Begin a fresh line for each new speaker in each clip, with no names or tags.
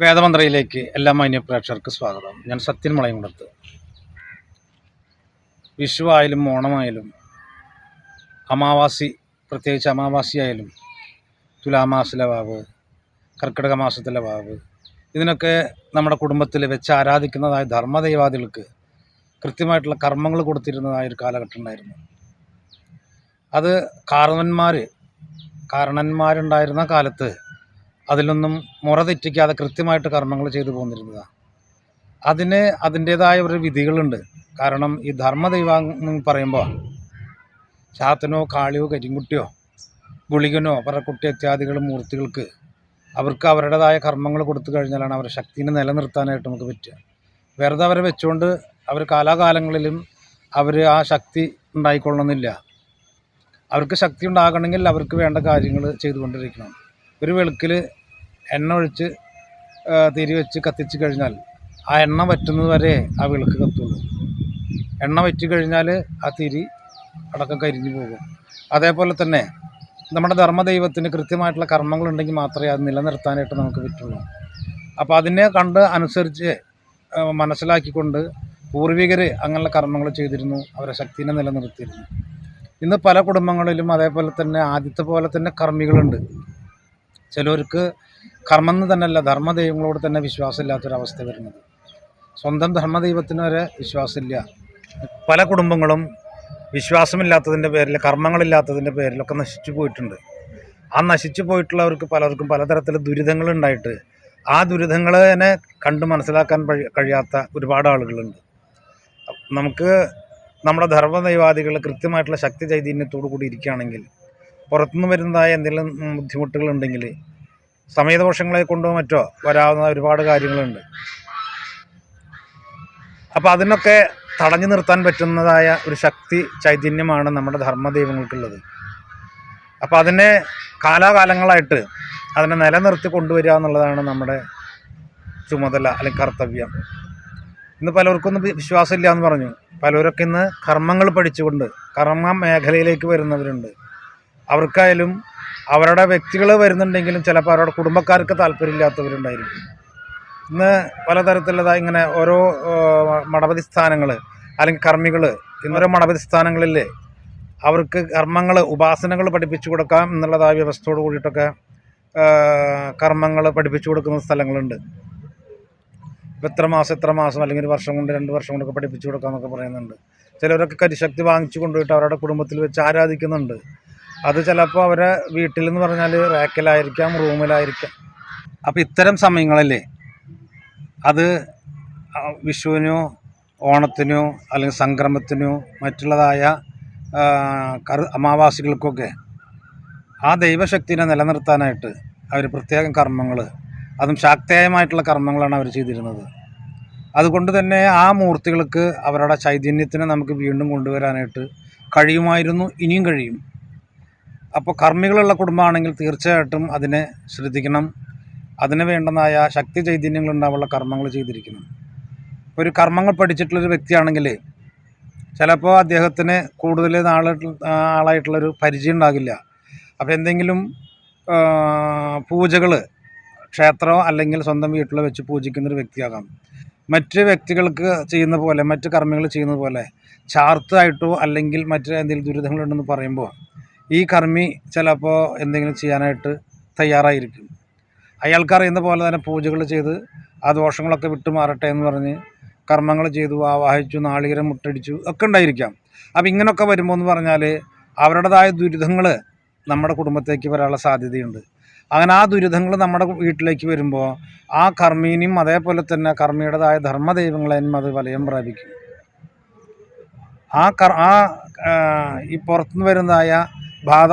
വേദമന്ത്രയിലേക്ക് എല്ലാ മാന്യ പ്രേക്ഷകർക്ക് സ്വാഗതം. ഞാൻ സത്യൻ മുളയംകുളത്ത്. വിഷു ആയാലും ഓണമായാലും അമാവാസി പ്രത്യേകിച്ച് അമാവാസിയായാലും തുലാമാസിലെ വാവ് കർക്കിടക മാസത്തിലെ വാവ് ഇതിനൊക്കെ നമ്മുടെ കുടുംബത്തിൽ വെച്ച് ആരാധിക്കുന്നതായ ധർമ്മദൈവാദികൾക്ക് കൃത്യമായിട്ടുള്ള കർമ്മങ്ങൾ കൊടുത്തിരുന്നതായ ഒരു കാലഘട്ടം ഉണ്ടായിരുന്നു. അത് കാരണന്മാർ കാരണന്മാരുണ്ടായിരുന്ന കാലത്ത് അതിലൊന്നും മുറ തെറ്റിക്കാതെ കൃത്യമായിട്ട് കർമ്മങ്ങൾ ചെയ്തു പോന്നിരുന്നതാണ് അതിന് അതിന്റേതായ ഒരു വിധികളുണ്ട്. കാരണം ഈ ധർമ്മദൈവം എന്ന് പറയുമ്പോൾ ചാത്തനോ കാളിയോ കരിങ്കുട്ടിയോ ഗുളികനോ പറക്കുട്ടി ഇത്യാദികൾ മൂർത്തികൾക്ക് അവർക്ക് അവരുടേതായ കർമ്മങ്ങൾ കൊടുത്തു കഴിഞ്ഞാലാണ് അവരുടെ ശക്തിനെ നിലനിർത്താനായിട്ട് നമുക്ക് പറ്റുക. വെറുതെ അവരെ വെച്ചുകൊണ്ട് അവർ കാലാകാലങ്ങളിലും അവർ ആ ശക്തി ഉണ്ടായിക്കൊള്ളണമെന്നില്ല. അവർക്ക് ശക്തി ഉണ്ടാകണമെങ്കിൽ അവർക്ക് വേണ്ട കാര്യങ്ങൾ ചെയ്തുകൊണ്ടിരിക്കണം. ഒരു വെളുക്കിൽ എണ്ണ ഒഴിച്ച് തിരി വെച്ച് കത്തിച്ച് കഴിഞ്ഞാൽ ആ എണ്ണ വറ്റുന്നത് വരെ ആ വിളക്ക് കത്തുള്ളൂ. എണ്ണ വറ്റി കഴിഞ്ഞാൽ ആ തിരി അടക്കം കരിഞ്ഞു പോകും. അതേപോലെ തന്നെ നമ്മുടെ ധർമ്മദൈവത്തിന് കൃത്യമായിട്ടുള്ള കർമ്മങ്ങളുണ്ടെങ്കിൽ മാത്രമേ അത് നിലനിർത്താനായിട്ട് നമുക്ക് പറ്റുള്ളൂ. അപ്പോൾ അതിനെ കണ്ട് അനുസരിച്ച് മനസ്സിലാക്കിക്കൊണ്ട് പൂർവികർ അങ്ങനെയുള്ള കർമ്മങ്ങൾ ചെയ്തിരുന്നു അവരെ ശക്തിനെ നിലനിർത്തിയിരുന്നു. ഇന്ന് പല കുടുംബങ്ങളിലും അതേപോലെ തന്നെ ആദ്യത്തെ പോലെ തന്നെ കർമ്മികളുണ്ട്. ചിലർക്ക് കർമ്മം എന്ന് തന്നെയല്ല ധർമ്മദൈവങ്ങളോട് തന്നെ വിശ്വാസമില്ലാത്തൊരവസ്ഥ വരുന്നത്. സ്വന്തം ധർമ്മദൈവത്തിന് വരെ വിശ്വാസമില്ല. പല കുടുംബങ്ങളും വിശ്വാസമില്ലാത്തതിന്റെ പേരിൽ കർമ്മങ്ങളില്ലാത്തതിന്റെ പേരിലൊക്കെ നശിച്ചു പോയിട്ടുണ്ട്. ആ നശിച്ചു പോയിട്ടുള്ളവർക്ക് പലർക്കും പലതരത്തിൽ ദുരിതങ്ങൾ ഉണ്ടായിട്ട് ആ ദുരിതങ്ങളെ കണ്ട് മനസ്സിലാക്കാൻ കഴി- കഴിയാത്ത ഒരുപാട് ആളുകളുണ്ട്. നമുക്ക് നമ്മുടെ ധർമ്മദൈവാദികൾ കൃത്യമായിട്ടുള്ള ശക്തി ചൈതന്യത്തോടു കൂടി ഇരിക്കുകയാണെങ്കിൽ പുറത്തുനിന്ന് വരുന്നതായ എന്തെങ്കിലും ബുദ്ധിമുട്ടുകളുണ്ടെങ്കിൽ സമയദോഷങ്ങളെ കൊണ്ടോ മറ്റോ വരാവുന്ന ഒരുപാട് കാര്യങ്ങളുണ്ട്. അപ്പോൾ അതിനൊക്കെ തടഞ്ഞു നിർത്താൻ പറ്റുന്നതായ ഒരു ശക്തി ചൈതന്യമാണ് നമ്മുടെ ധർമ്മദൈവങ്ങൾക്കുള്ളത്. അപ്പോൾ അതിനെ കാലാകാലങ്ങളായിട്ട് അതിനെ നിലനിർത്തി കൊണ്ടുവരിക എന്നുള്ളതാണ് നമ്മുടെ ചുമതല അല്ലെങ്കിൽ കർത്തവ്യം. ഇന്ന് പലർക്കൊന്നും വിശ്വാസമില്ല എന്ന് പറഞ്ഞു. പലരൊക്കെ ഇന്ന് കർമ്മങ്ങൾ പഠിച്ചുകൊണ്ട് കർമ്മ മേഖലയിലേക്ക് വരുന്നവരുണ്ട്. അവർക്കായാലും അവരുടെ വ്യക്തികൾ വരുന്നുണ്ടെങ്കിലും ചിലപ്പോൾ അവരുടെ കുടുംബക്കാർക്ക് താല്പര്യമില്ലാത്തവരുണ്ടായിരിക്കും. ഇന്ന് പലതരത്തിലുള്ളതാ ഇങ്ങനെ ഓരോ മടപതി സ്ഥാനങ്ങൾ അല്ലെങ്കിൽ കർമ്മികൾ ഇന്നോരോ മടപതി സ്ഥാനങ്ങളിൽ അവർക്ക് കർമ്മങ്ങൾ ഉപാസനകൾ പഠിപ്പിച്ചു കൊടുക്കാം എന്നുള്ളതായ വ്യവസ്ഥയോട് കൂടിയിട്ടൊക്കെ കർമ്മങ്ങൾ പഠിപ്പിച്ചു കൊടുക്കുന്ന സ്ഥലങ്ങളുണ്ട്. ഇപ്പം എത്ര മാസം എത്ര മാസം അല്ലെങ്കിൽ ഒരു വർഷം കൊണ്ട് രണ്ട് വർഷം കൊണ്ടൊക്കെ പഠിപ്പിച്ചു കൊടുക്കാമെന്നൊക്കെ പറയുന്നുണ്ട്. ചിലവരൊക്കെ കരിശക്തി വാങ്ങിച്ചു കൊണ്ടുപോയിട്ട് അവരുടെ കുടുംബത്തിൽ വെച്ച് ആരാധിക്കുന്നുണ്ട്. അത് ചിലപ്പോൾ അവരെ വീട്ടിൽ എന്ന് പറഞ്ഞാൽ റാക്കിലായിരിക്കാം റൂമിലായിരിക്കാം. അപ്പോൾ ഇത്തരം സമയങ്ങളല്ലേ അത് വിഷുവിനോ ഓണത്തിനോ അല്ലെങ്കിൽ സംക്രമത്തിനോ മറ്റുള്ളതായ കറു അമാവാസികൾക്കൊക്കെ ആ ദൈവശക്തിനെ നിലനിർത്താനായിട്ട് അവർ പ്രത്യേകം കർമ്മങ്ങൾ അതും ശാക്തേയമായിട്ടുള്ള കർമ്മങ്ങളാണ് അവർ ചെയ്തിരുന്നത്. അതുകൊണ്ട് തന്നെ ആ മൂർത്തികൾക്ക് അവരുടെ ചൈതന്യത്തിനെ നമുക്ക് വീണ്ടും കൊണ്ടുവരാനായിട്ട് കഴിയുമായിരുന്നു ഇനിയും കഴിയും. അപ്പോൾ കർമ്മികളുള്ള കുടുംബമാണെങ്കിൽ തീർച്ചയായിട്ടും അതിനെ ശ്രദ്ധിക്കണം. അതിന് വേണ്ടതായ ശക്തി ചൈതന്യങ്ങൾ ഉണ്ടാവുള്ള കർമ്മങ്ങൾ ചെയ്തിരിക്കണം. ഇപ്പോൾ ഒരു കർമ്മങ്ങൾ പഠിച്ചിട്ടുള്ളൊരു വ്യക്തിയാണെങ്കിൽ ചിലപ്പോൾ അദ്ദേഹത്തിന് കൂടുതൽ നാളെ ആളായിട്ടുള്ളൊരു പരിചയം ഉണ്ടാകില്ല. അപ്പോൾ എന്തെങ്കിലും പൂജകൾ ക്ഷേത്രമോ അല്ലെങ്കിൽ സ്വന്തം വീട്ടിലോ വെച്ച് പൂജിക്കുന്നൊരു വ്യക്തിയാകാം. മറ്റ് വ്യക്തികൾക്ക് ചെയ്യുന്ന പോലെ മറ്റ് കർമ്മികൾ ചെയ്യുന്ന പോലെ ചാർത്തായിട്ടോ അല്ലെങ്കിൽ മറ്റ് എന്തെങ്കിലും ദുരിതങ്ങളുണ്ടെന്ന് പറയുമ്പോൾ ഈ കർമ്മി ചിലപ്പോൾ എന്തെങ്കിലും ചെയ്യാനായിട്ട് തയ്യാറായിരിക്കും. അയാൾക്കറിയുന്ന പോലെ തന്നെ പൂജകൾ ചെയ്ത് ആ ദോഷങ്ങളൊക്കെ വിട്ടുമാറട്ടെ എന്ന് പറഞ്ഞ് കർമ്മങ്ങൾ ചെയ്തു ആവാഹിച്ചു നാളികരം മുട്ടടിച്ചു ഒക്കെ ഉണ്ടായിരിക്കാം. അപ്പം ഇങ്ങനെയൊക്കെ വരുമ്പോൾ എന്ന് പറഞ്ഞാൽ അവരുടേതായ ദുരിതങ്ങൾ നമ്മുടെ കുടുംബത്തേക്ക് വരാനുള്ള സാധ്യതയുണ്ട്. അങ്ങനെ ആ ദുരിതങ്ങൾ നമ്മുടെ വീട്ടിലേക്ക് വരുമ്പോൾ ആ കർമ്മീനും അതേപോലെ തന്നെ കർമ്മിയുടേതായ ധർമ്മദൈവങ്ങളെയും അത് വലയം പ്രാപിക്കും. ആ കർ ആ, ഈ പുറത്തുനിന്ന് വരുന്നതായ ബാധ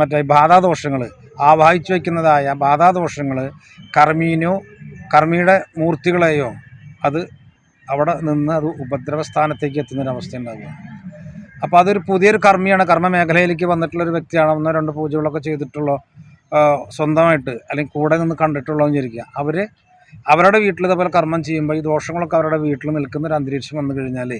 മറ്റേ ബാധാദോഷങ്ങൾ ആവാഹിച്ചു വയ്ക്കുന്നതായ ബാധാദോഷങ്ങൾ കർമ്മീനോ കർമ്മിയുടെ മൂർത്തികളെയോ അത് അവിടെ നിന്ന് അത് ഉപദ്രവസ്ഥാനത്തേക്ക് എത്തുന്നൊരവസ്ഥ ഉണ്ടാകുക അപ്പോൾ അതൊരു പുതിയൊരു കർമ്മിയാണ്. കർമ്മ മേഖലയിലേക്ക് വന്നിട്ടുള്ളൊരു വ്യക്തിയാണ്. ഒന്നോ രണ്ട് പൂജകളൊക്കെ ചെയ്തിട്ടുള്ള സ്വന്തമായിട്ട് അല്ലെങ്കിൽ കൂടെ നിന്ന് കണ്ടിട്ടുള്ളതെന്ന് വിചാരിക്കുക. അവർ അവരുടെ വീട്ടിൽ ഇതേപോലെ കർമ്മം ചെയ്യുമ്പോൾ ഈ ദോഷങ്ങളൊക്കെ അവരുടെ വീട്ടിൽ നിൽക്കുന്ന ഒരു അന്തരീക്ഷം വന്നു കഴിഞ്ഞാൽ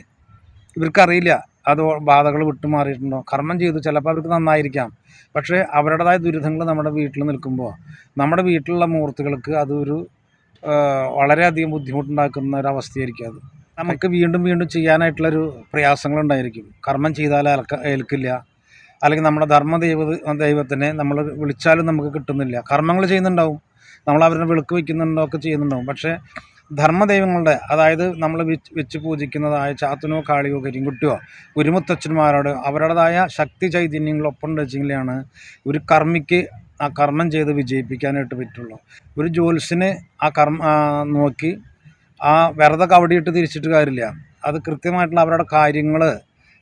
ഇവർക്കറിയില്ല. അത് ബാധകൾ വിട്ടുമാറിയിട്ടുണ്ടോ കർമ്മം ചെയ്തു ചിലപ്പോൾ അവർക്ക് നന്നായിരിക്കാം. പക്ഷേ അവരുടേതായ ദുരിതങ്ങൾ നമ്മുടെ വീട്ടിൽ നിൽക്കുമ്പോൾ നമ്മുടെ വീട്ടിലുള്ള മുഹൂർത്തുകൾക്ക് അതൊരു വളരെയധികം ബുദ്ധിമുട്ടുണ്ടാക്കുന്ന ഒരു അവസ്ഥയായിരിക്കും അത്. നമുക്ക് വീണ്ടും വീണ്ടും ചെയ്യാനായിട്ടുള്ളൊരു പ്രയാസങ്ങളുണ്ടായിരിക്കും. കർമ്മം ചെയ്താൽ ഏൽക്ക ഏൽക്കില്ല. അല്ലെങ്കിൽ നമ്മുടെ ധർമ്മ ദൈവ ദൈവത്തിനെ നമ്മൾ വിളിച്ചാലും നമുക്ക് കിട്ടുന്നില്ല. കർമ്മങ്ങൾ ചെയ്യുന്നുണ്ടാവും. നമ്മൾ അവരുടെ വിളക്ക് വയ്ക്കുന്നുണ്ടോ? ഒക്കെ ചെയ്യുന്നുണ്ടാവും. പക്ഷേ ധർമ്മദൈവങ്ങളുടെ അതായത് നമ്മൾ വെച്ച് വെച്ച് പൂജിക്കുന്നതായ ചാത്തനോ കാളിയോ കരിങ്കുട്ടിയോ ഗുരുമുത്തച്ഛന്മാരോട് അവരുടേതായ ശക്തി ചൈതന്യങ്ങളൊപ്പം വെച്ചെങ്കിലാണ് ഒരു കർമ്മിക്ക് ആ കർമ്മം ചെയ്ത് വിജയിപ്പിക്കാനായിട്ട് പറ്റുള്ളൂ. ഒരു ജ്യോത്സ്യന് ആ കർമ്മ നോക്കി ആ വെറുതെ കവടിയിട്ട് തിരിച്ചിട്ട് കാര്യമില്ല. അത് കൃത്യമായിട്ടുള്ള അവരുടെ കാര്യങ്ങൾ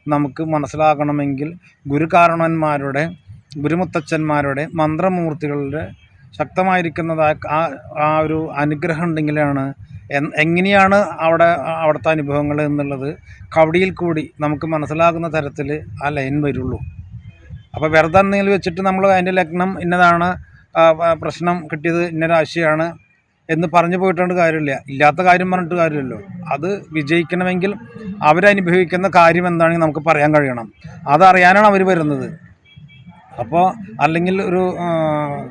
നമുക്ക് മനസ്സിലാക്കണമെങ്കിൽ ഗുരുകാരണന്മാരുടെ ഗുരുമുത്തച്ഛന്മാരുടെ മന്ത്രമൂർത്തികളുടെ ശക്തമായിരിക്കുന്നതായ ആ ആ ഒരു അനുഗ്രഹം ഉണ്ടെങ്കിലാണ് എങ്ങനെയാണ് അവിടെ അവിടുത്തെ അനുഭവങ്ങൾ എന്നുള്ളത് കവടിയിൽ കൂടി നമുക്ക് മനസ്സിലാകുന്ന തരത്തിൽ ആ ലൈൻ വരുള്ളൂ. അപ്പോൾ വെറുതെ എന്തെങ്കിലും വെച്ചിട്ട് നമ്മൾ അതിന്റെ ലഗ്നം ഇന്നതാണ് പ്രശ്നം കിട്ടിയത് ഇന്ന രാശിയാണ് എന്ന് പറഞ്ഞു പോയിട്ടുണ്ട് കാര്യമില്ല. ഇല്ലാത്ത കാര്യം പറഞ്ഞിട്ട് കാര്യമില്ലല്ലോ. അത് വിജയിക്കണമെങ്കിൽ അവരനുഭവിക്കുന്ന കാര്യം എന്താണെങ്കിൽ നമുക്ക് പറയാൻ കഴിയണം. അതറിയാനാണ് അവർ വരുന്നത്. അപ്പോൾ അല്ലെങ്കിൽ ഒരു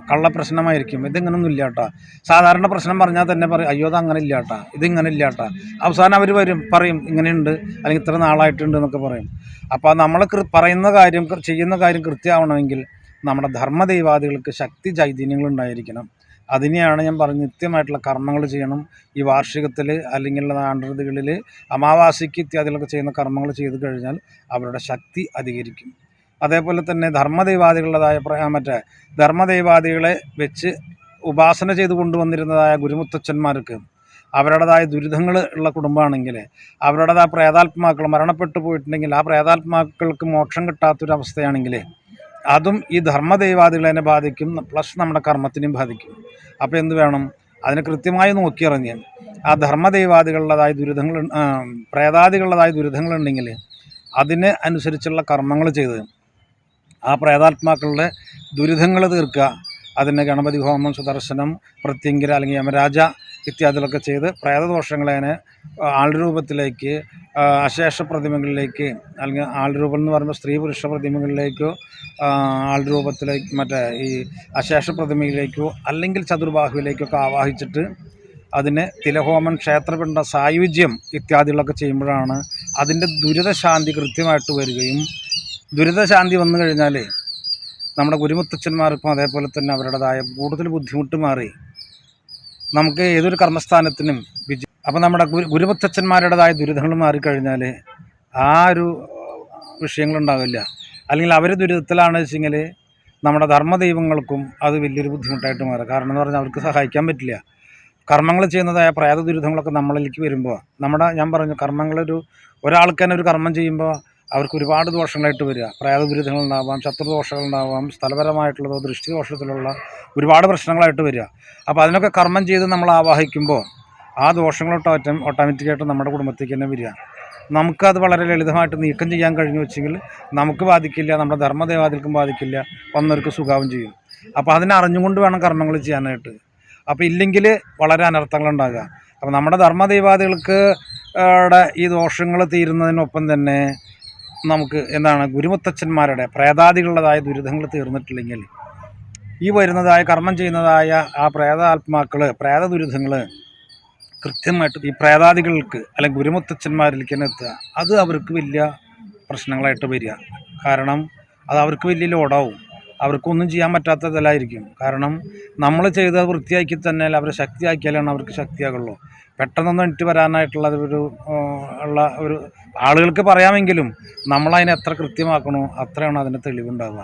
കള്ള പ്രശ്നമായിരിക്കും. ഇതിങ്ങനൊന്നും ഇല്ല കേട്ടോ സാധാരണ പ്രശ്നം പറഞ്ഞാൽ തന്നെ പറയും അയ്യോ അത് അങ്ങനെ ഇല്ല കേട്ടോ ഇതിങ്ങനെ ഇല്ല കേട്ടോ അവസാനം അവർ വരും പറയും ഇങ്ങനെയുണ്ട് അല്ലെങ്കിൽ ഇത്ര നാളായിട്ടുണ്ട് എന്നൊക്കെ പറയും. അപ്പോൾ നമ്മൾ പറയുന്ന കാര്യം ചെയ്യുന്ന കാര്യം കൃത്യമാവണമെങ്കിൽ നമ്മുടെ ധർമ്മദൈവാദികൾക്ക് ശക്തി ചൈതന്യങ്ങൾ ഉണ്ടായിരിക്കണം. അതിനെയാണ് ഞാൻ പറഞ്ഞ നിത്യമായിട്ടുള്ള കർമ്മങ്ങൾ ചെയ്യണം. ഈ വാർഷികത്തിൽ അല്ലെങ്കിൽ ആണ്ടൃതികളിൽ അമാവാസിക്ക് ഇത്യാദികളൊക്കെ ചെയ്യുന്ന കർമ്മങ്ങൾ ചെയ്തു കഴിഞ്ഞാൽ അവരുടെ ശക്തി അധികരിക്കും. അതേപോലെ തന്നെ ധർമ്മദൈവാദികളുടേതായ മറ്റേ ധർമ്മദൈവാദികളെ വെച്ച് ഉപാസന ചെയ്ത് കൊണ്ടുവന്നിരുന്നതായ ഗുരുമുത്തച്ഛന്മാർക്ക് അവരുടേതായ ദുരിതങ്ങൾ ഉള്ള കുടുംബമാണെങ്കിൽ അവരുടേതായ പ്രേതാത്മാക്കൾ മരണപ്പെട്ടു പോയിട്ടുണ്ടെങ്കിൽ ആ പ്രേതാത്മാക്കൾക്ക് മോക്ഷം കിട്ടാത്തൊരവസ്ഥയാണെങ്കിൽ അതും ഈ ധർമ്മദൈവാദികളെ ബാധിക്കും പ്ലസ് നമ്മുടെ കർമ്മത്തിനെയും ബാധിക്കും. അപ്പോൾ എന്ത് വേണം? അതിനെ കൃത്യമായി നോക്കിയിറങ്ങി ആ ധർമ്മദൈവാദികളുടേതായ ദുരിതങ്ങൾ പ്രേതാദികളുടേതായ ദുരിതങ്ങളുണ്ടെങ്കിൽ അതിന് അനുസരിച്ചുള്ള കർമ്മങ്ങൾ ചെയ്ത് ആ പ്രേതാത്മാക്കളുടെ ദുരിതങ്ങൾ തീർക്കുക. അതിന് ഗണപതി ഹോമം സുദർശനം പ്രത്യങ്കിര അല്ലെങ്കിൽ യമരാജ ഇത്യാദികളൊക്കെ ചെയ്ത് പ്രേതദോഷങ്ങളെ ആൾരൂപത്തിലേക്ക് അശേഷ പ്രതിമകളിലേക്ക് അല്ലെങ്കിൽ ആൾരൂപം എന്ന് പറയുമ്പോൾ സ്ത്രീ പുരുഷ പ്രതിമകളിലേക്കോ ആൾരൂപത്തിലേക്ക് മറ്റേ ഈ അശേഷ പ്രതിമയിലേക്കോ അല്ലെങ്കിൽ ചതുർബാഹുവിലേക്കൊക്കെ ആവാഹിച്ചിട്ട് അതിന് തിലഹോമൻ ക്ഷേത്രപിണ്ട സായുജ്യം ഇത്യാദികളൊക്കെ ചെയ്യുമ്പോഴാണ് അതിന്റെ ദുരിതശാന്തി കൃത്യമായിട്ട് വരികയും ദുരിതശാന്തി വന്നു കഴിഞ്ഞാൽ നമ്മുടെ ഗുരുമുത്തച്ഛന്മാർക്കും അതേപോലെ തന്നെ അവരുടേതായ കൂടുതൽ ബുദ്ധിമുട്ട് മാറി. നമുക്ക് ഏതൊരു കർമ്മസ്ഥാനത്തിനും വിജയ അപ്പോൾ നമ്മുടെ ഗുരു ഗുരുമുത്തച്ഛന്മാരുടേതായ ദുരിതങ്ങൾ മാറിക്കഴിഞ്ഞാൽ ആ ഒരു വിഷയങ്ങളുണ്ടാവില്ല. അല്ലെങ്കിൽ അവർ ദുരിതത്തിലാണ് വെച്ചെങ്കിൽ നമ്മുടെ ധർമ്മദൈവങ്ങൾക്കും അത് വലിയൊരു ബുദ്ധിമുട്ടായിട്ട് മാറും. കാരണം എന്ന് പറഞ്ഞാൽ അവർക്ക് സഹായിക്കാൻ പറ്റില്ല. കർമ്മങ്ങൾ ചെയ്യുന്നതായ പ്രേത ദുരിതങ്ങളൊക്കെ നമ്മളിലേക്ക് വരുമ്പോൾ നമ്മുടെ ഞാൻ പറഞ്ഞു കർമ്മങ്ങളൊരു ഒരാൾക്ക് തന്നെ ഒരു കർമ്മം ചെയ്യുമ്പോൾ അവർക്ക് ഒരുപാട് ദോഷങ്ങളായിട്ട് വരിക. പ്രയാതദുരിതങ്ങളുണ്ടാവാം ശത്രുദോഷങ്ങളുണ്ടാവാം സ്ഥലപരമായിട്ടുള്ളതോ ദൃഷ്ടിദോഷത്തിലുള്ള ഒരുപാട് പ്രശ്നങ്ങളായിട്ട് വരിക. അപ്പോൾ അതിനൊക്കെ കർമ്മം ചെയ്ത് നമ്മൾ ആവാഹിക്കുമ്പോൾ ആ ദോഷങ്ങളൊട്ട് ഓട്ടം ഓട്ടോമാറ്റിക്കായിട്ട് നമ്മുടെ കുടുംബത്തേക്ക് തന്നെ വരിക. നമുക്കത് വളരെ ലളിതമായിട്ട് നീക്കം ചെയ്യാൻ കഴിഞ്ഞു വെച്ചെങ്കിൽ നമുക്ക് ബാധിക്കില്ല നമ്മുടെ ധർമ്മദേവാദികൾക്കും ബാധിക്കില്ല വന്നവർക്ക് സുഖാവും ചെയ്യും. അപ്പോൾ അതിനെ അറിഞ്ഞുകൊണ്ട് വേണം കർമ്മങ്ങൾ ചെയ്യാനായിട്ട്. അപ്പോൾ ഇല്ലെങ്കിൽ വളരെ അനർത്ഥങ്ങളുണ്ടാകുക അപ്പോൾ നമ്മുടെ ധർമ്മദൈവാദികൾക്ക് ഈ ദോഷങ്ങൾ തീരുന്നതിനൊപ്പം തന്നെ നമുക്ക് എന്താണ് ഗുരുമുത്തച്ഛന്മാരുടെ പ്രേതാദികളുടേതായ ദുരിതങ്ങൾ തീർന്നിട്ടില്ലെങ്കിൽ ഈ വരുന്നതായ കർമ്മം ചെയ്യുന്നതായ ആ പ്രേതാത്മാക്കൾ പ്രേത ദുരിതങ്ങൾ കൃത്യമായിട്ട് ഈ പ്രേതാദികൾക്ക് അല്ലെങ്കിൽ ഗുരുമുത്തച്ഛന്മാരിലേക്ക് തന്നെ എത്തുക. അത് അവർക്ക് വലിയ പ്രശ്നങ്ങളായിട്ട് വരിക. കാരണം അത് അവർക്ക് വലിയ ലോഡാവും അവർക്കൊന്നും ചെയ്യാൻ പറ്റാത്തതല്ലായിരിക്കും. കാരണം നമ്മൾ ചെയ്ത് വൃത്തിയാക്കി തന്നെ അവരെ ശക്തിയാക്കിയാലാണ് അവർക്ക് ശക്തിയാകുള്ളൂ. പെട്ടെന്നൊന്നും ഇട്ട് വരാനായിട്ടുള്ള ഒരു ഉള്ള ഒരു ആളുകൾക്ക് പറയാമെങ്കിലും നമ്മളതിനെ എത്ര കൃത്യമാക്കണോ അത്രയാണ് അതിന്റെ തെളിവുണ്ടാവുക.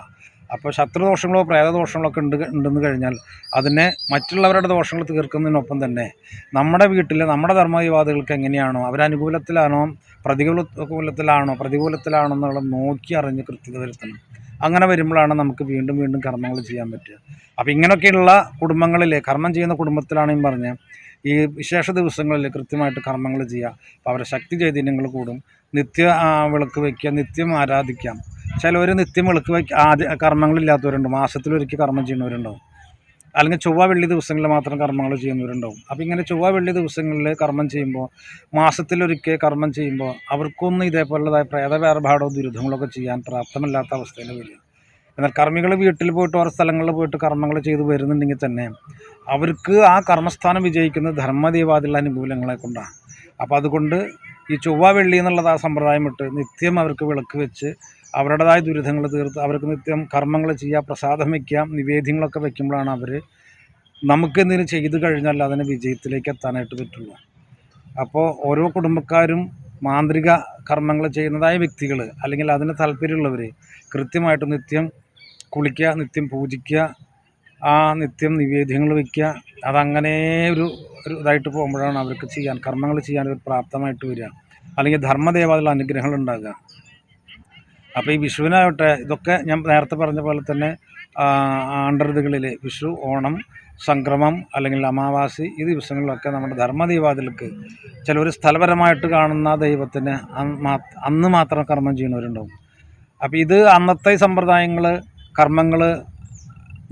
അപ്പോൾ ശത്രുദോഷങ്ങളോ പ്രേതദോഷങ്ങളോ ഒക്കെ ഉണ്ട് ഉണ്ടെന്ന് കഴിഞ്ഞാൽ അതിനെ മറ്റുള്ളവരുടെ ദോഷങ്ങൾ തീർക്കുന്നതിനൊപ്പം തന്നെ നമ്മുടെ വീട്ടിൽ നമ്മുടെ ധർമ്മവിവാദികൾക്ക് എങ്ങനെയാണോ അവരനുകൂലത്തിലാണോ പ്രതികൂലത്തിലാണോ പ്രതികൂലത്തിലാണോ എന്നുള്ളത് നോക്കി അറിഞ്ഞ് കൃത്യത വരുത്തണം. അങ്ങനെ വരുമ്പോഴാണ് നമുക്ക് വീണ്ടും വീണ്ടും കർമ്മങ്ങൾ ചെയ്യാൻ പറ്റുക. അപ്പോൾ ഇങ്ങനെയൊക്കെയുള്ള കുടുംബങ്ങളിലെ കർമ്മം ചെയ്യുന്ന കുടുംബത്തിലാണെങ്കിൽ പറഞ്ഞാൽ ഈ വിശേഷ ദിവസങ്ങളിൽ കൃത്യമായിട്ട് കർമ്മങ്ങൾ ചെയ്യുക. അപ്പോൾ അവരുടെ ശക്തി ചൈതന്യങ്ങൾ കൂടും. നിത്യ വിളക്ക് വയ്ക്കുക നിത്യം ആരാധിക്കാം. ചിലവർ നിത്യം വിളക്ക് വയ്ക്കുക ആദ്യ കർമ്മങ്ങളില്ലാത്തവരുണ്ട് മാസത്തിലൊരിക്കൽ കർമ്മം ചെയ്യുന്നവരുണ്ടാവും. അല്ലെങ്കിൽ ചൊവ്വ വെള്ളി ദിവസങ്ങളിൽ മാത്രം കർമ്മങ്ങൾ ചെയ്യുന്നവരുണ്ടാവും. അപ്പോൾ ഇങ്ങനെ ചൊവ്വ വെള്ളി ദിവസങ്ങളിൽ കർമ്മം ചെയ്യുമ്പോൾ മാസത്തിലൊരിക്കൽ കർമ്മം ചെയ്യുമ്പോൾ അവർക്കൊന്നും ഇതേപോലുള്ളതായ പ്രേതവേർപാടോ ദുരിതങ്ങളൊക്കെ ചെയ്യാൻ പ്രാപ്തമല്ലാത്ത അവസ്ഥയിൽ വരിക. എന്നാൽ കർമ്മികൾ വീട്ടിൽ പോയിട്ട് ഓരോ സ്ഥലങ്ങളിൽ പോയിട്ട് കർമ്മങ്ങൾ ചെയ്തു വരുന്നുണ്ടെങ്കിൽ തന്നെ അവർക്ക് ആ കർമ്മസ്ഥാനം വിജയിക്കുന്നത് ധർമ്മദേവാദിയുള്ള അനുകൂലങ്ങളെ കൊണ്ടാണ്. അപ്പോൾ അതുകൊണ്ട് ഈ ചൊവ്വ വെള്ളി എന്നുള്ളത് ആ സമ്പ്രദായം വിട്ട് നിത്യം അവർക്ക് വിളക്ക് വെച്ച് അവരുടേതായ ദുരിതങ്ങൾ തീർത്ത് അവർക്ക് നിത്യം കർമ്മങ്ങൾ ചെയ്യുക പ്രസാദം വയ്ക്കുക നിവേദ്യങ്ങളൊക്കെ വയ്ക്കുമ്പോഴാണ് അവർ നമുക്ക് ചെയ്തു കഴിഞ്ഞാൽ അതിനെ വിജയത്തിലേക്ക് എത്താനായിട്ട് പറ്റുള്ളൂ. അപ്പോൾ ഓരോ കുടുംബക്കാരും മാന്ത്രിക കർമ്മങ്ങൾ ചെയ്യുന്നതായ വ്യക്തികൾ അല്ലെങ്കിൽ അതിന് താല്പര്യമുള്ളവർ കൃത്യമായിട്ട് നിത്യം കുളിക്കുക നിത്യം പൂജിക്കുക ആ നിത്യം നിവേദ്യങ്ങൾ വയ്ക്കുക അതങ്ങനെ ഒരു ഒരു ഇതായിട്ട് പോകുമ്പോഴാണ് അവർക്ക് ചെയ്യാൻ കർമ്മങ്ങൾ ചെയ്യാൻ ഒരു പ്രാപ്തമായിട്ട് വരിക. അല്ലെങ്കിൽ ധർമ്മദേവാദികൾ അനുഗ്രഹങ്ങൾ ഉണ്ടാകുക. അപ്പോൾ ഈ വിഷുവിനാവട്ടെ ഇതൊക്കെ ഞാൻ നേരത്തെ പറഞ്ഞ പോലെ തന്നെ ആണ്ടറുതുകളിൽ വിഷു ഓണം സംക്രമം അല്ലെങ്കിൽ അമാവാസി ഈ ദിവസങ്ങളിലൊക്കെ നമ്മുടെ ധർമ്മദൈവാദികൾക്ക് ചിലർ സ്ഥലപരമായിട്ട് കാണുന്ന ദൈവത്തിന് അന്ന് മാത്രം കർമ്മം ചെയ്യുന്നവരുണ്ടാവും. അപ്പോൾ ഇത് അന്നത്തെ സമ്പ്രദായങ്ങൾ കർമ്മങ്ങൾ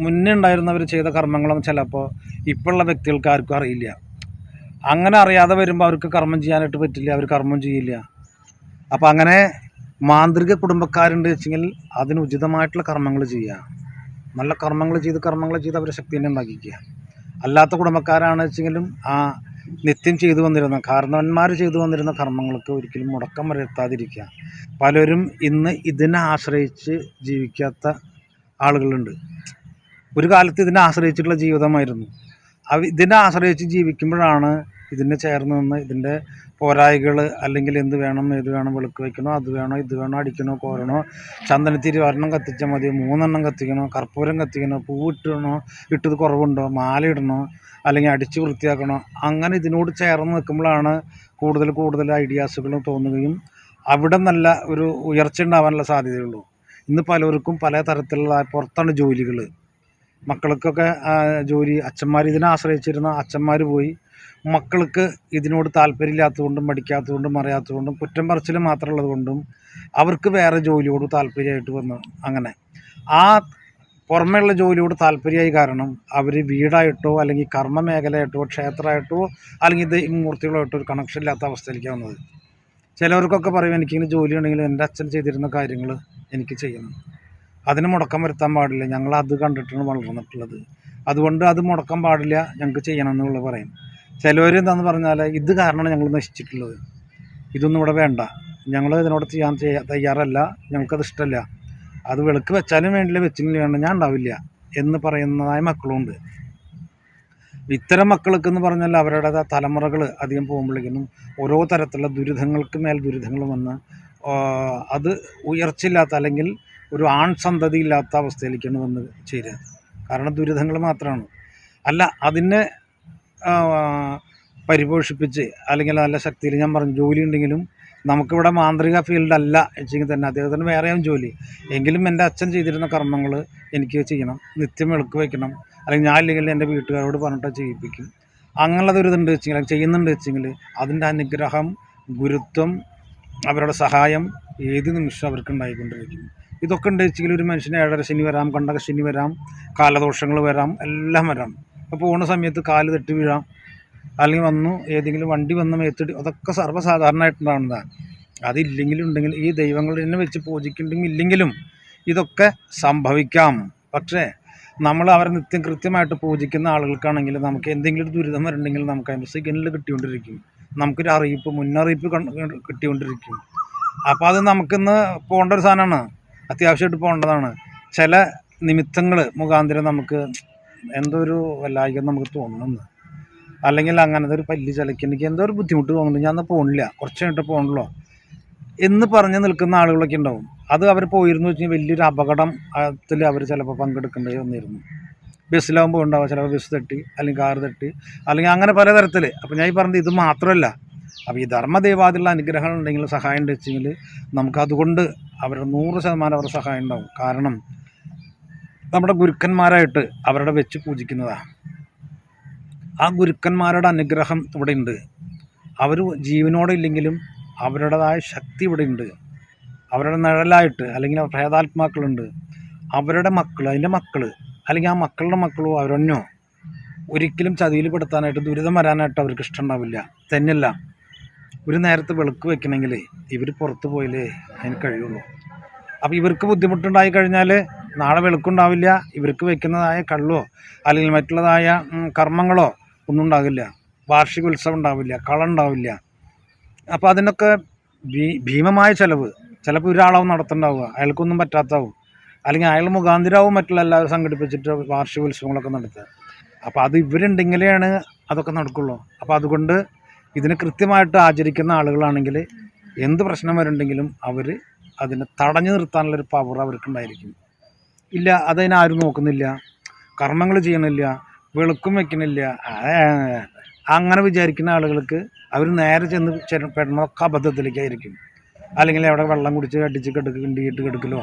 മുന്നേ ഉണ്ടായിരുന്നവർ ചെയ്ത കർമ്മങ്ങളും ചിലപ്പോൾ ഇപ്പോഴുള്ള വ്യക്തികൾക്ക് ആർക്കും അറിയില്ല. അങ്ങനെ അറിയാതെ വരുമ്പോൾ അവർക്ക് കർമ്മം ചെയ്യാനായിട്ട് പറ്റില്ല അവർ കർമ്മം ചെയ്യില്ല. അപ്പോൾ അങ്ങനെ മാന്ത്രിക കുടുംബക്കാരുണ്ട് വെച്ചെങ്കിൽ അതിന് ഉചിതമായിട്ടുള്ള കർമ്മങ്ങൾ ചെയ്യുക. നല്ല കർമ്മങ്ങൾ ചെയ്ത് കർമ്മങ്ങൾ ചെയ്ത് അവരെ ശക്തിനെ ഉണ്ടാക്കിക്കുക. അല്ലാത്ത കുടുംബക്കാരാണ് വെച്ചെങ്കിലും ആ നിത്യം ചെയ്തു വന്നിരുന്ന കാരണവന്മാർ ചെയ്തു വന്നിരുന്ന കർമ്മങ്ങൾക്ക് ഒരിക്കലും മുടക്കം വരുത്താതിരിക്കുക പലരും ഇന്ന് ഇതിനെ ആശ്രയിച്ച് ജീവിക്കാത്ത ആളുകളുണ്ട്. ഒരു കാലത്ത് ഇതിനെ ആശ്രയിച്ചിട്ടുള്ള ജീവിതമായിരുന്നു. അവ ഇതിനെ ആശ്രയിച്ച് ജീവിക്കുമ്പോഴാണ് ഇതിനെ ചേർന്ന് നിന്ന് ഇതിന്റെ പോരായികൾ അല്ലെങ്കിൽ എന്ത് വേണം ഏത് വേണം വെളുക്ക് വയ്ക്കണോ അത് വേണോ ഇത് വേണോ അടിക്കണോ കോരണോ ചന്ദനത്തിരി ഒരെണ്ണം കത്തിച്ചാൽ മതി മൂന്നെണ്ണം കത്തിക്കണോ കർപ്പൂരം കത്തിക്കണോ പൂവിട്ടണോ ഇട്ടത് കുറവുണ്ടോ മാല ഇടണോ അല്ലെങ്കിൽ അടിച്ച് വൃത്തിയാക്കണോ അങ്ങനെ ഇതിനോട് ചേർന്ന് നിൽക്കുമ്പോഴാണ് കൂടുതൽ കൂടുതൽ ഐഡിയാസുകളും തോന്നുകയും അവിടെ നല്ല ഒരു ഉയർച്ച ഉണ്ടാവാനുള്ള സാധ്യതയുള്ളൂ. ഇന്ന് പലർക്കും പല തരത്തിലുള്ള പുറത്താണ് ജോലികൾ മക്കൾക്കൊക്കെ ജോലി അച്ഛന്മാർ ഇതിനെ ആശ്രയിച്ചിരുന്ന അച്ഛന്മാർ പോയി മക്കൾക്ക് ഇതിനോട് താല്പര്യമില്ലാത്തതുകൊണ്ടും പഠിക്കാത്തതുകൊണ്ടും അറിയാത്തതുകൊണ്ടും കുറ്റം പറച്ചിൽ മാത്രമുള്ളത് കൊണ്ടും അവർക്ക് വേറെ ജോലിയോട് താല്പര്യമായിട്ട് വന്നു അങ്ങനെ. ആ പുറമേയുള്ള ജോലിയോട് താല്പര്യമായി കാരണം അവർ വീടായിട്ടോ അല്ലെങ്കിൽ കർമ്മ മേഖലയായിട്ടോ ക്ഷേത്രമായിട്ടോ അല്ലെങ്കിൽ മൂർത്തികളായിട്ടോ ഒരു കണക്ഷൻ ഇല്ലാത്ത അവസ്ഥയിലേക്ക് വന്നത്. ചിലവർക്കൊക്കെ പറയും എനിക്കിങ്ങനെ ജോലി ഉണ്ടെങ്കിൽ എന്റെ അച്ഛൻ ചെയ്തിരുന്ന കാര്യങ്ങൾ എനിക്ക് ചെയ്യണം. അതിന് മുടക്കം വരുത്താൻ പാടില്ല. ഞങ്ങൾ അത് കണ്ടിട്ടാണ് വളർന്നിട്ടുള്ളത്. അതുകൊണ്ട് അത് മുടക്കം പാടില്ല. ഞങ്ങൾക്ക് ചെയ്യണം എന്നുള്ളത് പറയും. ചിലവർ എന്താന്ന് പറഞ്ഞാൽ ഇത് കാരണമാണ് ഞങ്ങൾ നശിച്ചിട്ടുള്ളത്. ഇതൊന്നും ഇവിടെ വേണ്ട. ഞങ്ങൾ ഇതിനോട് ചെയ്യാൻ തയ്യാറല്ല. ഞങ്ങൾക്കത് ഇഷ്ടമല്ല അത് വെളുക്ക് വെച്ചാലും വേണ്ടില്ല വെച്ചില്ലെങ്കിൽ വേണ്ട ഞാൻ ഉണ്ടാവില്ല എന്ന് പറയുന്നതായ മക്കളുണ്ട്. ഇത്തരം മക്കൾക്ക് എന്ന് പറഞ്ഞാൽ അവരുടെ തലമുറകൾ അധികം പോകുമ്പോഴേക്കും ഓരോ തരത്തിലുള്ള ദുരിതങ്ങൾക്ക് മേൽ ദുരിതങ്ങൾ വന്ന് അത് ഉയർച്ചയില്ലാത്ത അല്ലെങ്കിൽ ഒരു ആൺ സന്തതി ഇല്ലാത്ത അവസ്ഥയിലേക്കാണ് വന്ന് ചേരുക. കാരണം ദുരിതങ്ങൾ മാത്രമാണ്. അല്ല അതിനെ പരിപോഷിപ്പിച്ച് അല്ലെങ്കിൽ നല്ല ശക്തിയിൽ ഞാൻ പറഞ്ഞു ജോലി ഉണ്ടെങ്കിലും നമുക്കിവിടെ മാന്ത്രിക ഫീൽഡല്ല വെച്ചെങ്കിൽ തന്നെ അദ്ദേഹത്തിന് വേറെയും ജോലി. എങ്കിലും എന്റെ അച്ഛൻ ചെയ്തിരുന്ന കർമ്മങ്ങൾ എനിക്ക് ചെയ്യണം നിത്യം എളുക്ക് വയ്ക്കണം അല്ലെങ്കിൽ ഞാൻ ഇല്ലെങ്കിൽ എന്റെ വീട്ടുകാരോട് പറഞ്ഞിട്ട് ചെയ്യിപ്പിക്കും. അങ്ങനെയുള്ളത് ഒരു ഇതുണ്ട് വെച്ചെങ്കിൽ ചെയ്യുന്നുണ്ട് വെച്ചെങ്കിൽ അതിന്റെ അനുഗ്രഹം ഗുരുത്വം അവരുടെ സഹായം ഏത് നിമിഷം അവർക്ക് ഉണ്ടായിക്കൊണ്ടിരിക്കും. ഇതൊക്കെ ഉണ്ട് വെച്ചെങ്കിൽ ഒരു മനുഷ്യന് ഏഴര ശനി വരാം കണ്ടക ശനി വരാം കാലദോഷങ്ങൾ വരാം എല്ലാം വരാം. പോകുന്ന സമയത്ത് കാൽ തെട്ടി വീഴാം. അല്ലെങ്കിൽ വന്നു ഏതെങ്കിലും വണ്ടി വന്ന് മേത്തിട്ട് അതൊക്കെ സർവസാധാരണമായിട്ടുണ്ടാവുന്നതാണ് അതില്ലെങ്കിലും ഉണ്ടെങ്കിൽ ഈ ദൈവങ്ങൾ തന്നെ വെച്ച് പൂജിക്കുന്നുണ്ടെങ്കിൽ ഇല്ലെങ്കിലും ഇതൊക്കെ സംഭവിക്കാം. പക്ഷേ നമ്മൾ അവരെ നിത്യം കൃത്യമായിട്ട് പൂജിക്കുന്ന ആളുകൾക്കാണെങ്കിൽ നമുക്ക് എന്തെങ്കിലും ഒരു ദുരിതം വരണമെങ്കിൽ നമുക്ക് അതിന്റെ സെക്കൻഡിൽ കിട്ടിക്കൊണ്ടിരിക്കും. നമുക്കൊരു അറിയിപ്പ് മുന്നറിയിപ്പ് കണ്ട് കിട്ടിക്കൊണ്ടിരിക്കും. അപ്പോൾ അത് നമുക്കിന്ന് പോകേണ്ട ഒരു സാധനമാണ്. അത്യാവശ്യമായിട്ട് പോകേണ്ടതാണ് ചില നിമിത്തങ്ങൾ മുഖാന്തരം നമുക്ക് എന്തോ ഒരു വല്ലായികം നമുക്ക് തോന്നുന്നു. അല്ലെങ്കിൽ അങ്ങനത്തെ ഒരു പല്ല് ചലക്കി. എന്തോ ഒരു ബുദ്ധിമുട്ട് തോന്നുന്നു. ഞാൻ എന്നാൽ പോകണില്ല കുറച്ച് കഴിഞ്ഞിട്ട് പോകണല്ലോ എന്ന് പറഞ്ഞ് നിൽക്കുന്ന ആളുകളൊക്കെ ഉണ്ടാവും. അത് അവർ പോയിരുന്നു വെച്ചാൽ വലിയൊരു അപകടം അതിൽ അവർ ചിലപ്പോൾ പങ്കെടുക്കേണ്ടി വന്നിരുന്നു. ബസ്സിലാകുമ്പോൾ ഉണ്ടാവുക ചിലപ്പോൾ ബസ് തട്ടി അല്ലെങ്കിൽ കാർ തട്ടി അല്ലെങ്കിൽ അങ്ങനെ പല പലതരത്തിൽ അപ്പോൾ ഞാൻ ഈ പറഞ്ഞത് ഇത് മാത്രമല്ല. അപ്പോൾ ഈ ധർമ്മദേവാദിയുള്ള അനുഗ്രഹങ്ങൾ ഉണ്ടെങ്കിൽ സഹായം ഉണ്ട് വെച്ചെങ്കിൽ നമുക്ക് അതുകൊണ്ട് അവരുടെ നൂറ് ശതമാനം അവരുടെ സഹായം ഉണ്ടാവും. കാരണം നമ്മുടെ ഗുരുക്കന്മാരായിട്ട് അവരുടെ വെച്ച് പൂജിക്കുന്നതാണ് ആ ഗുരുക്കന്മാരുടെ അനുഗ്രഹം ഇവിടെ ഉണ്ട് അവർ ജീവനോടെ ഇല്ലെങ്കിലും അവരുടേതായ ശക്തി ഇവിടെ ഉണ്ട് അവരുടെ നിഴലായിട്ട് അല്ലെങ്കിൽ പ്രേതാത്മാക്കളുണ്ട്. അവരുടെ മക്കൾ അതിന്റെ മക്കൾ അല്ലെങ്കിൽ ആ മക്കളുടെ മക്കളോ അവരൊന്നോ ഒരിക്കലും ചതിയിൽ പെടുത്താനായിട്ട് ദുരിതം വരാനായിട്ട് അവർക്ക് ഇഷ്ടമുണ്ടാവില്ല. തന്നെയല്ല ഒരു നേരത്തെ വെളുക്ക് വെക്കണമെങ്കിൽ ഇവർ പുറത്ത് പോയാലേ അതിന് കഴിയുള്ളൂ. അപ്പോൾ ഇവർക്ക് ബുദ്ധിമുട്ടുണ്ടായി കഴിഞ്ഞാൽ നാളെ വെളുക്കുണ്ടാവില്ല. ഇവർക്ക് വെക്കുന്നതായ കള്ളോ അല്ലെങ്കിൽ മറ്റുള്ളതായ കർമ്മങ്ങളോ ഒന്നും ഉണ്ടാകില്ല വാർഷിക ഉത്സവം ഉണ്ടാവില്ല. കള ഉണ്ടാവില്ല. അപ്പോൾ അതിനൊക്കെ ഭീമമായ ചിലവ്. ചിലപ്പോൾ ഒരാളാവും നടത്തുന്നുണ്ടാവുക അയാൾക്കൊന്നും പറ്റാത്താവും. അല്ലെങ്കിൽ അയാൾ മുഖാന്തിരാവും മറ്റുള്ള എല്ലാവരും സംഘടിപ്പിച്ചിട്ട് വാർഷിക ഉത്സവങ്ങളൊക്കെ നടത്തുക. അപ്പോൾ അത് ഇവരുണ്ടെങ്കിലാണ് അതൊക്കെ നടക്കുള്ളൂ. അപ്പോൾ അതുകൊണ്ട് ഇതിനെ കൃത്യമായിട്ട് ആചരിക്കുന്ന ആളുകളാണെങ്കിൽ എന്ത് പ്രശ്നം വരുന്നുണ്ടെങ്കിലും അവർ അതിനെ തടഞ്ഞു നിർത്താനുള്ളൊരു പവർ അവർക്കുണ്ടായിരിക്കും ഇല്ല അതതിനെ ആരും നോക്കുന്നില്ല. കർമ്മങ്ങൾ ചെയ്യണില്ല വെളുക്കും വെക്കണില്ല. അങ്ങനെ വിചാരിക്കുന്ന ആളുകൾക്ക് അവർ നേരെ ചെന്ന് പെടണമൊക്കെ അബദ്ധത്തിലേക്കായിരിക്കും. അല്ലെങ്കിൽ അവിടെ വെള്ളം കുടിച്ച് അടിച്ച് കിടക്ക് കിണ്ടിയിട്ട് കിടക്കലോ.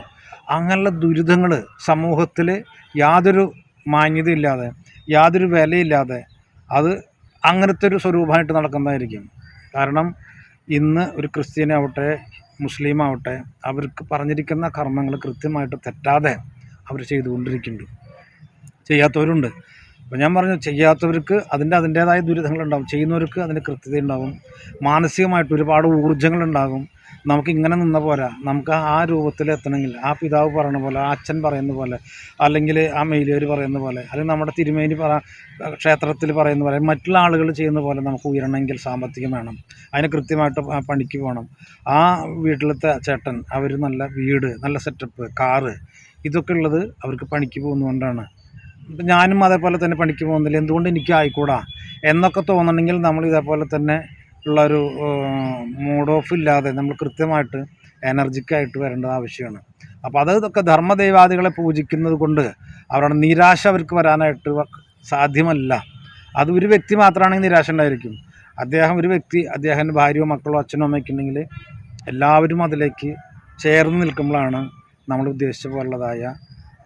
അങ്ങനെയുള്ള ദുരിതങ്ങൾ സമൂഹത്തിൽ യാതൊരു മാന്യതയില്ലാതെ യാതൊരു വിലയില്ലാതെ അത് അങ്ങനത്തെ ഒരു സ്വരൂപമായിട്ട് നടക്കുന്നതായിരിക്കും. കാരണം ഇന്ന് ഒരു ക്രിസ്ത്യനാവട്ടെ മുസ്ലിം ആവട്ടെ അവർക്ക് പറഞ്ഞിരിക്കുന്ന കർമ്മങ്ങൾ കൃത്യമായിട്ട് തെറ്റാതെ അവർ ചെയ്തുകൊണ്ടിരിക്കുന്നുണ്ട്. ചെയ്യാത്തവരുണ്ട്. അപ്പോൾ ഞാൻ പറഞ്ഞു ചെയ്യാത്തവർക്ക് അതിന്റെ അതിന്റേതായ ദുരിതങ്ങളുണ്ടാകും ചെയ്യുന്നവർക്ക് അതിന്റെ കൃത്യത ഉണ്ടാകും മാനസികമായിട്ട് ഒരുപാട് ഊർജങ്ങളുണ്ടാകും. നമുക്ക് ഇങ്ങനെ നിന്ന പോരാ. നമുക്ക് ആ രൂപത്തിൽ എത്തണമെങ്കിൽ ആ പിതാവ് പറയുന്ന പോലെ ആ അച്ഛൻ പറയുന്ന പോലെ അല്ലെങ്കിൽ ആ മെയിലേര് പറയുന്ന പോലെ അല്ലെങ്കിൽ നമ്മുടെ തിരുമേനി പറ ക്ഷേത്രത്തിൽ പറയുന്ന പോലെ മറ്റുള്ള ആളുകൾ ചെയ്യുന്ന പോലെ നമുക്ക് ഉയരണമെങ്കിൽ സാമ്പത്തികം വേണം. അതിനെ കൃത്യമായിട്ട് പണിക്ക് പോകണം. ആ വീട്ടിലത്തെ ചേട്ടൻ അവർ നല്ല വീട് നല്ല സെറ്റപ്പ് കാറ് ഇതൊക്കെ ഉള്ളത് അവർക്ക് പണിക്ക് പോകുന്നതുകൊണ്ടാണ്. ഞാനും അതേപോലെ തന്നെ പണിക്ക് പോകുന്നില്ല. എന്തുകൊണ്ട് എനിക്ക് ആയിക്കൂടാ? എന്നൊക്കെ തോന്നണമെങ്കിൽ നമ്മൾ ഇതേപോലെ തന്നെ ഉള്ളൊരു മൂഡ് ഓഫ് ഇല്ലാതെ നമ്മൾ കൃത്യമായിട്ട് എനർജിക്കായിട്ട് വരേണ്ടത് ആവശ്യമാണ്. അപ്പോൾ അത് ഇതൊക്കെ ധർമ്മദൈവാദികളെ പൂജിക്കുന്നത് കൊണ്ട് അവരുടെ നിരാശ അവർക്ക് വരാനായിട്ട് സാധ്യമല്ല. അത് ഒരു വ്യക്തി മാത്രമാണെങ്കിൽ നിരാശ ഉണ്ടായിരിക്കും. അദ്ദേഹം ഒരു വ്യക്തി അദ്ദേഹത്തിന്റെ ഭാര്യയോ മക്കളോ അച്ഛനോ അമ്മയ്ക്കുണ്ടെങ്കിൽ എല്ലാവരും അതിലേക്ക് ചേർന്ന് നിൽക്കുമ്പോഴാണ് നമ്മൾ ഉദ്ദേശിച്ച പോലുള്ളതായ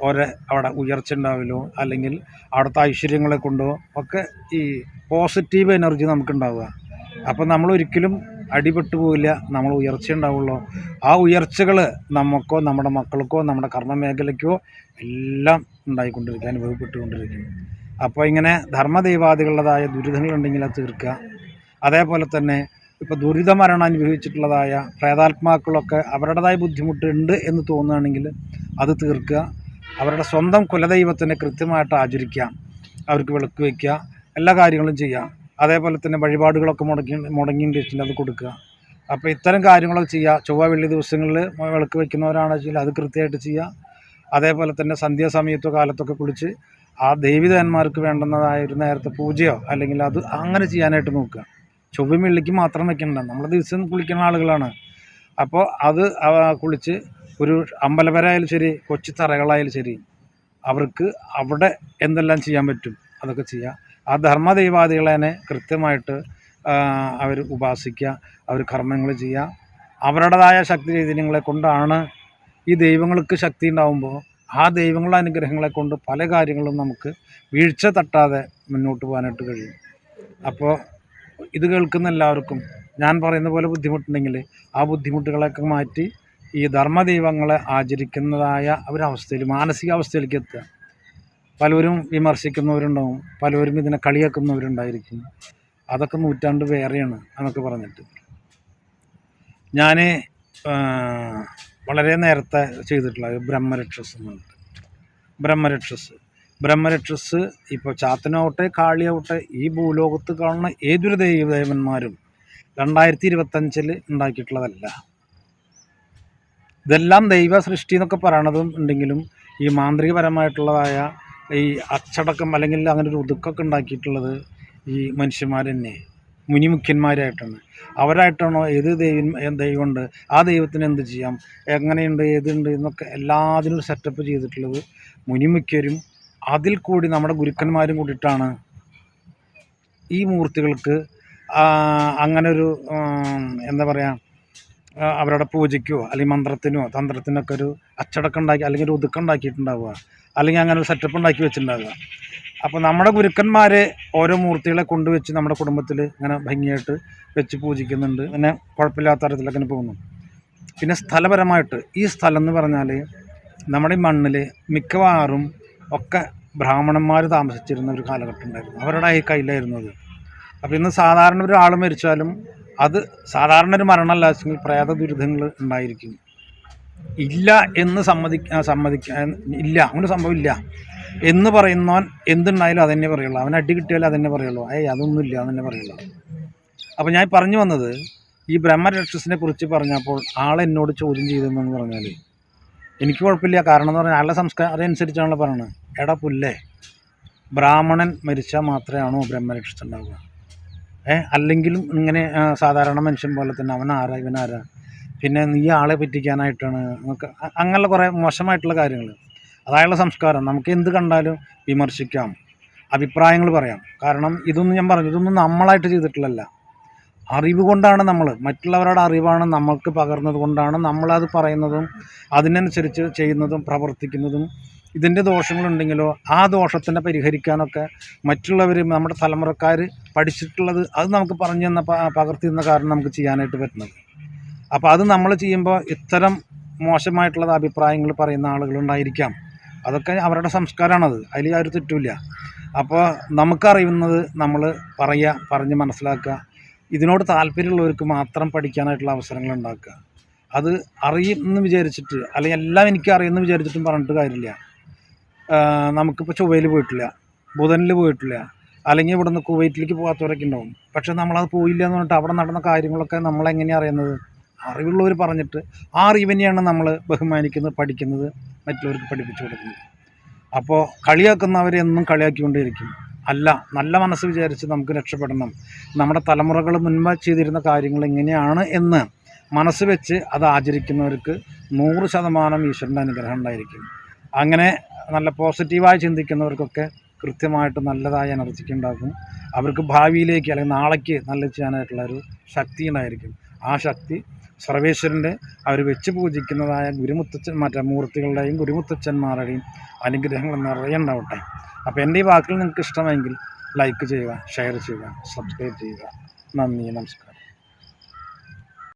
ഓരോ അവിടെ ഉയർച്ച ഉണ്ടാവില്ലോ അല്ലെങ്കിൽ അവിടുത്തെ ഐശ്വര്യങ്ങളെ കൊണ്ടോ ഒക്കെ ഈ പോസിറ്റീവ് എനർജി നമുക്കുണ്ടാവുക. അപ്പോൾ നമ്മൾ ഒരിക്കലും അടിപെട്ടു പോവില്ല നമ്മൾ ഉയർച്ച ഉണ്ടാവുള്ളൂ. ആ ഉയർച്ചകൾ നമുക്കോ നമ്മുടെ മക്കൾക്കോ നമ്മുടെ കർമ്മ മേഖലയ്ക്കോ എല്ലാം ഉണ്ടായിക്കൊണ്ടിരിക്കുക അനുഭവപ്പെട്ടുകൊണ്ടിരിക്കും. അപ്പോൾ ഇങ്ങനെ ധർമ്മദൈവാദികളുടേതായ ദുരിതങ്ങളുണ്ടെങ്കിൽ അത് തീർക്കുക. അതേപോലെ തന്നെ ഇപ്പോൾ ദുരിതമരണം അനുഭവിച്ചിട്ടുള്ളതായ പ്രേതാത്മാക്കളൊക്കെ അവരുടേതായ ബുദ്ധിമുട്ടുണ്ട് എന്ന് തോന്നുകയാണെങ്കിൽ അത് തീർക്കുക. അവരുടെ സ്വന്തം കുലദൈവത്തിനെ കൃത്യമായിട്ട് ആചരിക്കാം അവർക്ക് വിളക്ക് വയ്ക്കുക. എല്ലാ കാര്യങ്ങളും ചെയ്യാം അതേപോലെ തന്നെ വഴിപാടുകളൊക്കെ മുടങ്ങി മുടങ്ങിയിട്ടുണ്ടെങ്കിൽ അത് കൊടുക്കുക. അപ്പോൾ ഇത്തരം കാര്യങ്ങളൊക്കെ ചെയ്യുക. ചൊവ്വ വെള്ളി ദിവസങ്ങളിൽ വിളക്ക് വയ്ക്കുന്നവരാണെന്ന് വെച്ചാൽ അത് കൃത്യമായിട്ട് ചെയ്യുക. അതേപോലെ തന്നെ സന്ധ്യാസമയത്തോ കാലത്തൊക്കെ കുളിച്ച് ആ ദേവിദേവന്മാർക്ക് വേണ്ടുന്നതായ ഒരു നേരത്തെ പൂജയോ അല്ലെങ്കിൽ അത് അങ്ങനെ ചെയ്യാനായിട്ട് നോക്കുക. ചൊവ്വയും വെള്ളിക്ക് മാത്രം വെക്കണ്ട. നമ്മൾ ദിവസം കുളിക്കുന്ന ആളുകളാണ്. അപ്പോൾ അത് കുളിച്ച് ഒരു അമ്പലവരായാലും ശരി കൊച്ചു തറകളായാലും ശരി അവർക്ക് അവിടെ എന്തെല്ലാം ചെയ്യാൻ പറ്റും അതൊക്കെ ചെയ്യുക ആ ധർമ്മദൈവാദികളെ കൃത്യമായിട്ട് അവർ ഉപാസിക്കുക അവർ കർമ്മങ്ങൾ ചെയ്യുക. അവരുടേതായ ശക്തി ചൈതന്യങ്ങളെ കൊണ്ടാണ് ഈ ദൈവങ്ങൾക്ക് ശക്തി ഉണ്ടാകുമ്പോൾ ആ ദൈവങ്ങളുടെ അനുഗ്രഹങ്ങളെ കൊണ്ട് പല കാര്യങ്ങളും നമുക്ക് വീഴ്ച തട്ടാതെ മുന്നോട്ട് പോകാനായിട്ട് കഴിയും. അപ്പോൾ ഇത് കേൾക്കുന്ന എല്ലാവർക്കും ഞാൻ പറയുന്ന പോലെ ബുദ്ധിമുട്ടുണ്ടെങ്കിൽ ആ ബുദ്ധിമുട്ടുകളൊക്കെ മാറ്റി ഈ ധർമ്മദൈവങ്ങളെ ആചരിക്കുന്നതായ ഒരവസ്ഥയിൽ മാനസികാവസ്ഥയിലേക്ക് എത്തുക. പലരും വിമർശിക്കുന്നവരുണ്ടാവും പലരും ഇതിനെ കളിയാക്കുന്നവരുണ്ടായിരിക്കും. അതൊക്കെ നൂറ്റാണ്ട് വേറെയാണ് എന്നൊക്കെ പറഞ്ഞിട്ട്. ഞാൻ വളരെ നേരത്തെ ചെയ്തിട്ടുള്ള ബ്രഹ്മരക്ഷസ് എന്നുള്ളത് ബ്രഹ്മരക്ഷസ് ബ്രഹ്മരക്ഷസ് ഇപ്പോൾ ചാത്തനാവട്ടെ കാളിയാവട്ടെ ഈ ഭൂലോകത്ത് കാണുന്ന ഏതൊരു ദൈവദേവന്മാരും രണ്ടായിരത്തി ഇരുപത്തഞ്ചിൽ ഉണ്ടാക്കിയിട്ടുള്ളതല്ല. ഇതെല്ലാം ദൈവ സൃഷ്ടി എന്നൊക്കെ പറയണതും ഉണ്ടെങ്കിലും ഈ മാന്ത്രികപരമായിട്ടുള്ളതായ ഈ അച്ചടക്കം അല്ലെങ്കിൽ അങ്ങനെ ഒരു ഒതുക്കൊക്കെ ഉണ്ടാക്കിയിട്ടുള്ളത് ഈ മനുഷ്യന്മാർ തന്നെ മുനിമുഖ്യന്മാരായിട്ടാണ്. അവരായിട്ടാണോ ഏത് ദൈവം ദൈവമുണ്ട് ആ ദൈവത്തിന് എന്ത് ചെയ്യാം എങ്ങനെയുണ്ട് ഏതുണ്ട് എന്നൊക്കെ എല്ലാത്തിനും സെറ്റപ്പ് ചെയ്തിട്ടുള്ളത് മുനിമുഖ്യരും അതിൽ കൂടി നമ്മുടെ ഗുരുക്കന്മാരും കൂടിയിട്ടാണ് ഈ മൂർത്തികൾക്ക് അങ്ങനെ ഒരു എന്താ പറയുക അവരുടെ പൂജയ്ക്കോ അല്ലെങ്കിൽ മന്ത്രത്തിനോ തന്ത്രത്തിനൊക്കെ ഒരു അച്ചടക്കം ഉണ്ടാക്കി അല്ലെങ്കിൽ ഒരു ഒതുക്കം ഉണ്ടാക്കിയിട്ടുണ്ടാവുക. അല്ലെങ്കിൽ അങ്ങനെ ഒരു സെറ്റപ്പ് ഉണ്ടാക്കി വെച്ചിട്ടുണ്ടാവുക. അപ്പോൾ നമ്മുടെ ഗുരുക്കന്മാരെ ഓരോ മൂർത്തികളെ കൊണ്ടുവച്ച് നമ്മുടെ കുടുംബത്തിൽ ഇങ്ങനെ ഭംഗിയായിട്ട് വെച്ച് പൂജിക്കുന്നുണ്ട്. പിന്നെ കുഴപ്പമില്ലാത്ത തരത്തിലൊക്കെ പോകുന്നു. പിന്നെ സ്ഥലപരമായിട്ട് ഈ സ്ഥലം എന്ന് പറഞ്ഞാൽ നമ്മുടെ ഈ മണ്ണിൽ മിക്കവാറും ഒക്കെ ബ്രാഹ്മണന്മാർ താമസിച്ചിരുന്ന ഒരു കാലഘട്ടം ഉണ്ടായിരുന്നു. അവരുടെ ഈ കയ്യിലായിരുന്നു അത്. അപ്പോൾ ഇന്ന് സാധാരണ ഒരാൾ മരിച്ചാലും അത് സാധാരണ ഒരു മരണമല്ല വെച്ചെങ്കിൽ പ്രേത ദുരിതങ്ങൾ ഉണ്ടായിരിക്കും. ഇല്ല എന്ന് സമ്മതിക്ക സമ്മതിക്കാൻ ഇല്ല അങ്ങനെ സംഭവം ഇല്ല. എന്ന് പറയുന്നവൻ എന്തുണ്ടായാലും അതന്നെ പറയുള്ളൂ. അവൻ അടി കിട്ടിയാലും അതന്നെ പറയുള്ളൂ. ഏയ് അതൊന്നും ഇല്ല അതന്നെ പറയുള്ളൂ. അപ്പോൾ ഞാൻ പറഞ്ഞു വന്നത് ഈ ബ്രഹ്മരക്ഷസിനെ കുറിച്ച് പറഞ്ഞപ്പോൾ ആൾ എന്നോട് ചോദ്യം ചെയ്തതെന്ന് പറഞ്ഞാൽ എനിക്ക് കുഴപ്പമില്ല. കാരണം എന്ന് പറഞ്ഞാൽ ആളുടെ സംസ്കാരം അതനുസരിച്ചാണല്ലോ പറയുന്നത് എടാ പുല്ലേ ബ്രാഹ്മണൻ മരിച്ചാൽ മാത്രമാണോ ബ്രഹ്മരക്ഷസ് ഉണ്ടാവുക ഏ അല്ലെങ്കിലും ഇങ്ങനെ സാധാരണ മനുഷ്യൻ പോലെ തന്നെ അവൻ ആരാ ഇവനാരാ പിന്നെ നീ ആളെ പറ്റിക്കാനായിട്ടാണ് നമുക്ക് അങ്ങനെയുള്ള കുറേ മോശമായിട്ടുള്ള കാര്യങ്ങൾ. അതായുള്ള സംസ്കാരം. നമുക്ക് എന്ത് കണ്ടാലും വിമർശിക്കാം. അഭിപ്രായങ്ങൾ പറയാം. കാരണം ഇതൊന്നും ഞാൻ പറഞ്ഞു ഇതൊന്നും നമ്മളായിട്ട് ചെയ്തിട്ടുള്ളല്ല അറിവ് കൊണ്ടാണ് നമ്മൾ. മറ്റുള്ളവരുടെ അറിവാണ് നമ്മൾക്ക് പകർന്നത് കൊണ്ടാണ് നമ്മളത് പറയുന്നതും അതിനനുസരിച്ച് ചെയ്യുന്നതും പ്രവർത്തിക്കുന്നതും ഇതിന്റെ ദോഷങ്ങളുണ്ടെങ്കിലോ ആ ദോഷത്തിനെ പരിഹരിക്കാനൊക്കെ മറ്റുള്ളവർ നമ്മുടെ തലമുറക്കാർ പഠിച്ചിട്ടുള്ളത് അത് നമുക്ക് പറഞ്ഞു തന്ന പകർത്തി തന്ന കാരണം നമുക്ക് ചെയ്യാനായിട്ട് പറ്റുന്നത്. അപ്പോൾ അത് നമ്മൾ ചെയ്യുമ്പോൾ ഇത്തരം മോശമായിട്ടുള്ള അഭിപ്രായങ്ങൾ പറയുന്ന ആളുകളുണ്ടായിരിക്കാം. അതൊക്കെ അവരുടെ സംസ്കാരമാണത് അതിൽ ഒരു തെറ്റുമില്ല. അപ്പോൾ നമുക്കറിയുന്നത് നമ്മൾ പറയുക പറഞ്ഞ് മനസ്സിലാക്കുക. ഇതിനോട് താല്പര്യമുള്ളവർക്ക് മാത്രം പഠിക്കാനായിട്ടുള്ള അവസരങ്ങൾ ഉണ്ടാക്കുക. അത് അറിയുമെന്ന് വിചാരിച്ചിട്ട് അല്ലെങ്കിൽ എല്ലാം എനിക്ക് അറിയുമെന്ന് വിചാരിച്ചിട്ടും പറഞ്ഞിട്ട് കാര്യമില്ല. നമുക്കിപ്പോൾ ചൊവ്വയിൽ പോയിട്ടില്ല. ബുധനിൽ പോയിട്ടില്ല. അല്ലെങ്കിൽ ഇവിടെ നിന്ന് കുവൈറ്റിലേക്ക് പോകാത്തവരൊക്കെ ഉണ്ടാവും. പക്ഷെ നമ്മളത് പോയില്ല എന്ന് പറഞ്ഞിട്ട് അവിടെ നടന്ന കാര്യങ്ങളൊക്കെ നമ്മളെങ്ങനെയാണ് അറിയുന്നത്? അറിവുള്ളവർ പറഞ്ഞിട്ട് ആ അറിവിനെയാണ് നമ്മൾ ബഹുമാനിക്കുന്നത് പഠിക്കുന്നത് മറ്റുള്ളവർക്ക് പഠിപ്പിച്ചു കൊടുക്കുന്നത്. അപ്പോൾ കളിയാക്കുന്നവരെ എന്നും കളിയാക്കിക്കൊണ്ടേയിരിക്കും. അല്ല നല്ല മനസ്സ് വിചാരിച്ച് നമുക്ക് രക്ഷപ്പെടണം. നമ്മുടെ തലമുറകൾ മുൻപ് ചെയ്തിരുന്ന കാര്യങ്ങൾ എങ്ങനെയാണ് എന്ന് മനസ്സ് വെച്ച് അത് ആചരിക്കുന്നവർക്ക് നൂറ് ശതമാനം ഈശ്വരന്റെ അനുഗ്രഹം ഉണ്ടായിരിക്കും. അങ്ങനെ നല്ല പോസിറ്റീവായി ചിന്തിക്കുന്നവർക്കൊക്കെ കൃത്യമായിട്ട് നല്ലതായ എനർജിക്ക് ഉണ്ടാക്കും അവർക്ക് ഭാവിയിലേക്ക് അല്ലെങ്കിൽ നാളേക്ക് നല്ല ചെയ്യാനായിട്ടുള്ള ഒരു ശക്തി ഉണ്ടായിരിക്കും. ആ ശക്തി സർവേശ്വരന്റെ അവർ വെച്ച് പൂജിക്കുന്നതായ ഗുരുമുത്തച്ഛൻ മറ്റേ മൂർത്തികളുടെയും ഗുരുമുത്തച്ഛന്മാരുടെയും അനുഗ്രഹങ്ങൾ നിറയെ ഉണ്ടാവട്ടെ. അപ്പോൾ എന്റെ ഈ വാക്കുകൾ നിങ്ങൾക്ക് ഇഷ്ടമെങ്കിൽ ലൈക്ക് ചെയ്യുക ഷെയർ ചെയ്യുക സബ്സ്ക്രൈബ് ചെയ്യുക. നന്ദി നമസ്കാരം.